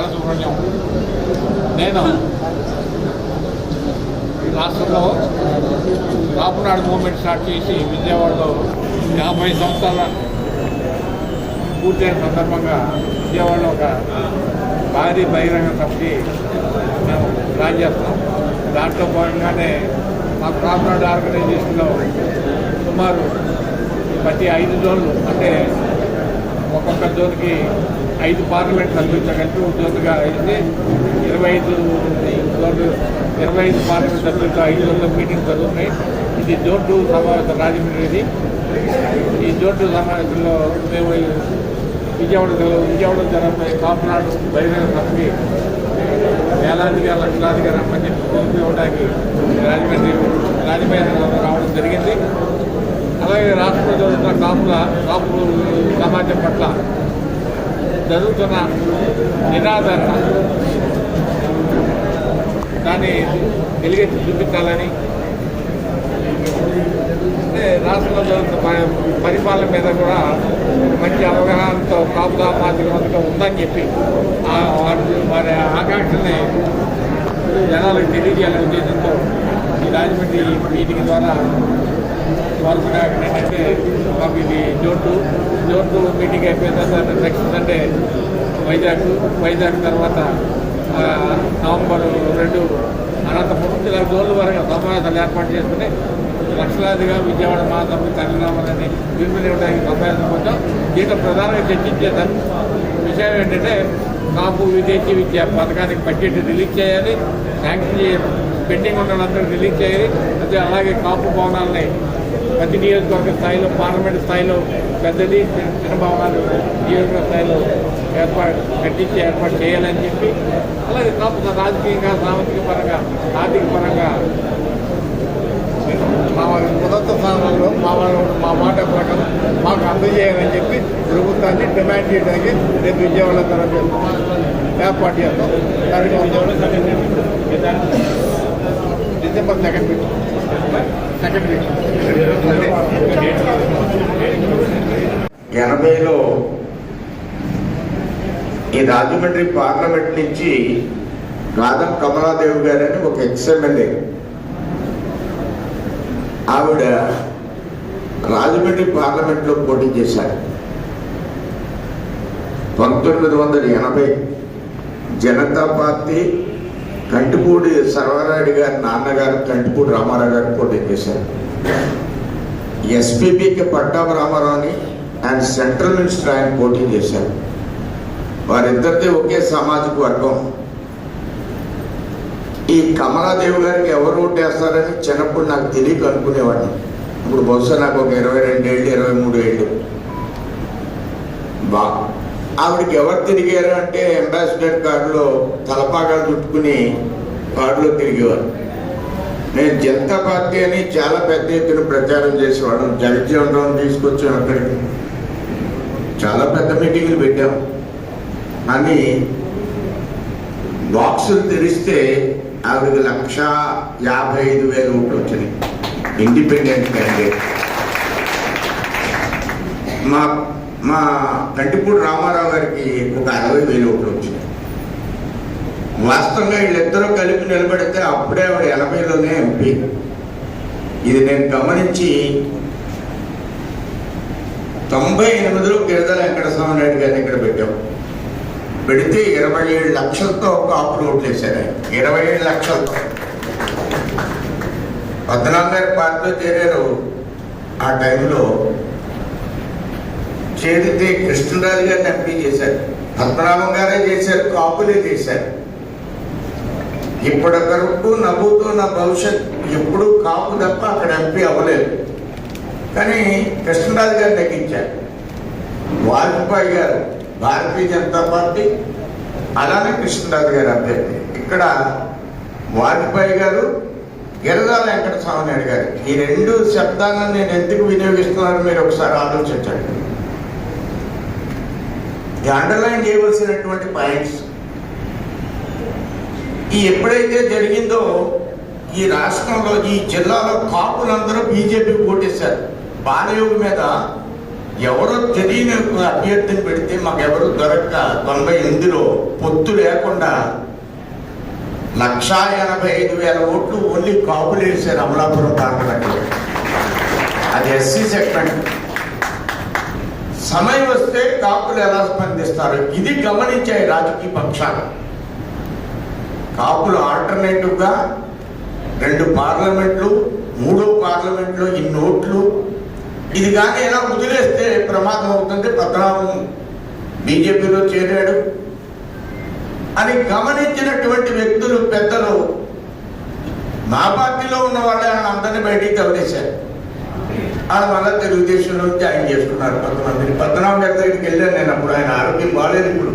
బాలసుబ్రహ్మణ్యం నేను ఈ రాష్ట్రంలో కాపునాడు మూమెంట్ స్టార్ట్ చేసి విజయవాడలో యాభై సంవత్సరాల పూర్తయిన సందర్భంగా విజయవాడలో ఒక భారీ బహిరంగ సభకి మేము ప్లాన్ చేస్తాం దాంట్లో భాగంగానే మా కాపునాడు ఆర్గనైజేషన్లో సుమారు ప్రతి ఐదు జోన్లు అంటే ఒక్కొక్క జోన్కి ఐదు పార్లమెంట్ సభ్యులు ఒక జోన్గా అయితే ఇరవై ఐదు జోన్లు ఇరవై ఐదు పార్లమెంట్ సభ్యులతో ఐదు జోన్ల మీటింగ్ జరుగుతున్నాయి. ఇది జోన్ టూ సమావేశం రాజమండ్రిది. ఈ జోన్ టూ సమావేశంలో మేము విజయవాడ విజయవాడ జరగబోయే కాపునాడు బహిరంగ సభకి వేలాదిగా లక్షలాదిగా రమ్మని చెప్పి ఇవ్వడానికి రాజమండ్రి రాజమండ్రి రావడం జరిగింది. అలాగే రాష్ట్రంలో జరుగుతున్న కాపుల కాపులు సమాజం పట్ల జరుగుతున్న నినాదరణ దాన్ని వెలుగెత్తి చూపించాలని అంటే రాష్ట్రంలో జరుగుతున్న పరిపాలన మీద కూడా మంచి అవగాహనతో కాపులా మాదిరిగా ఉందని చెప్పి వారి వారి ఆకాంక్షల్ని జనాలకు తెలియజేయాలనే ఉద్దేశంతో ఈ రాజమండ్రి మీటింగ్ ద్వారా వరుసగా ఏంటంటే మాకు ఇది జోటు జోటు మీటింగ్ అయిపోయిన తర్వాత నెక్స్ట్ సండే వైజాగ్ వైజాగ్ తర్వాత నవంబర్ రెండు అనంతపురం ఇలా జోన్ల వరకు సమావేశాలు ఏర్పాటు చేసుకుని లక్షలాదిగా విజయవాడ మహాసభ తల్లినామని ఇవ్వడానికి సమావేశం వచ్చాం దీంట్లో ప్రధానంగా చర్చించే దాని విషయం ఏంటంటే కాపు విదేశీ విద్య పథకానికి బడ్జెట్ రిలీజ్ చేయాలి శాంక్షన్ చేయాలి. పెండింగ్ ఉన్న రిలీజ్ చేయాలి. అదే అలాగే కాపు భవనాలని ప్రతి నియోజకవర్గ స్థాయిలో పార్లమెంట్ స్థాయిలో పెద్దది చిన్న భవనాలు నియోజకవర్గ స్థాయిలో ఏర్పాటు కట్టించి ఏర్పాటు చేయాలని చెప్పి అలాగే కాపు రాజకీయంగా సామాజిక పరంగా ఆర్థిక పరంగా మా మొదటి స్థానంలో మా మా మాట ప్రకారం మాకు అందజేయాలని చెప్పి ప్రభుత్వాన్ని డిమాండ్ చేయడానికి రేపు విజయవాడ తరగతి ఏర్పాటు చేస్తాం. దానికి Vijayawada December second week second week ఎనభైలో ఈ రాజమండ్రి పార్లమెంట్ నుంచి రాధం కమలాదేవి గారని ఒక ఎక్స్ఎమ్మెల్యే. ఆవిడ రాజమండ్రి పార్లమెంట్లో పోటీ చేశారు. పంతొమ్మిది వందల ఎనభై జనతా పార్టీ కంటిపూడి సర్వారాయుడు గారి నాన్నగారు కంటిపూడి రామారావు గారు పోటీ చేశారు. ఎస్పీబీకి పట్టాభ రామారావుని అండ్ సెంట్రల్ మినిస్టర్ ఆయన పోటీ చేశారు. వారిద్దరిది ఒకే సామాజిక వర్గం. ఈ కమలాదేవి గారికి ఎవరు ఓటేస్తారని చిన్నప్పుడు నాకు తెలియక అనుకునేవాడిని. ఇప్పుడు బహుశా నాకు ఒక ఇరవై రెండు ఏళ్ళు ఇరవై మూడు ఏళ్ళు. బా ఆవిడకి ఎవరు తిరిగారు అంటే అంబాసిడర్ కార్డులో తలపాగాలు చుట్టుకుని కార్డులో తిరిగేవారు. నేను జనతా పార్టీ అని చాలా పెద్ద ఎత్తున ప్రచారం చేసేవాడు. జగజ్జీవన్ రావు తీసుకొచ్చాం అక్కడికి. చాలా పెద్ద మీటింగ్లు పెట్టాం. అని బాక్సులు తెరిస్తే ఆవిడకి లక్ష యాభై ఐదు వేల ఓట్లు వచ్చినాయి. Independent candidate. మా మా కంటిపూడి రామారావు గారికి ఒక అరవై వేలు ఒకటి వచ్చింది. వాస్తవంగా వీళ్ళిద్దరూ కలిపి నిలబడితే అప్పుడే ఆవిడ ఎనభైలోనే ఎంపీ. ఇది నేను గమనించి తొంభై ఎనిమిదిలో గిరిజల వెంకటస్వామి నాయుడు గారిని ఇక్కడ పెట్టాం. పెడితే ఇరవై ఏడు లక్షలతో ఒక అప్పుడు ఓట్లు వేశారు ఆయన. ఇరవై ఏడు లక్షలతో. పద్నాలుగు గారి పార్టీలో చేరారు. ఆ టైంలో చేరితే కృష్ణరాజు గారిని ఎంపీ చేశారు. పద్మనాభం గారే చేశారు కాపులే చేశారు. ఇప్పటి వరకు నవ్వుతూ నా భవిష్యత్ ఎప్పుడు కాపు తప్ప అక్కడ ఎంపీ అవ్వలేదు. కానీ కృష్ణరాజు గారు తగ్గించారు వాజ్పేయి గారు భారతీయ జనతా పార్టీ అలానే కృష్ణరాజు గారు అభ్యర్థి. ఇక్కడ వాజ్పేయి గారు గిరిజాల వెంకట స్వామి నాయుడు గారు. ఈ రెండు శబ్దాలను నేను ఎందుకు వినియోగిస్తున్నానో మీరు ఒకసారి ఆలోచించండి. అండర్లైన్ చేయవలసినటువంటి పాయింట్స్ ఈ ఎప్పుడైతే జరిగిందో ఈ రాష్ట్రంలో ఈ జిల్లాలో కాపులందరూ బీజేపీ ఓటేశారు బాలయోగి మీద ఎవరో తెలియని అభ్యర్థిని పెడితే మాకెవరు దొరక్క తొంభై ఎనిమిదిలో పొత్తు లేకుండా లక్షా ఎనభై ఐదు వేల ఓట్లు ఓన్లీ కాపులు వేశారు అమలాపురం పార్లమెంట్లో అది ఎస్సీ సెగ్మెంట్. సమయం వస్తే కాపులు ఎలా స్పందిస్తారు? ఇది గమనించాయి రాజకీయ పక్షాలు కాపులు ఆల్టర్నేటివ్గా రెండు పార్లమెంట్లు మూడో పార్లమెంట్లో ఇన్ని ఓట్లు ఇది కానీ ఎలా వదిలేస్తే ప్రమాదం అవుతుంది? పద్మనాభం బీజేపీలో చేరాడు. అని గమనించినటువంటి వ్యక్తులు పెద్దలు మా పార్టీలో ఉన్న వాళ్ళే అందరినీ బయటికి తవలేశారు ఆయన వల్ల తెలుగుదేశంలో జాయిన్ చేసుకున్నారు కొంతమందిని పద్మనాభం గారి దగ్గరికి వెళ్ళాను నేను అప్పుడు. ఆయన ఆరోగ్యం బాగాలేదు ఇప్పుడు.